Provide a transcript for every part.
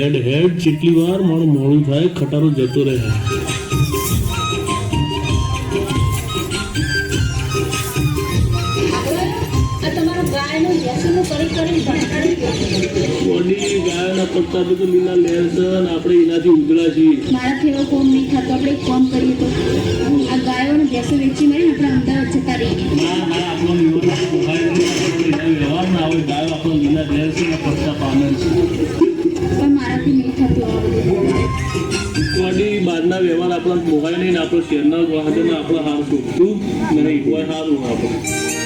હેડ હેડ જેટલી વાર મારું મોડું થાય ખટારો જતો રહે ગયો. બોડી ગાયના તો લીલા લેર છે આપણે એનાથી ઉજળા છીએ. મારાથી એવો કોમ નહીં થતો આપણે કોમ કરીએ તો. આ ગાયોને ભેંસો વેચી મારીને આપણે અમદાવાદ જતા રહીએ. ના ના આપણો વ્યવહાર ના હોય આપણો લીલા લેર છે. અને છે બહારના વ્યવહાર આપણા પોહાય નહીં ને આપણો શહેરના વાહન આપણા હાર શું? મને એકવાર સારું આપણે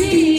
see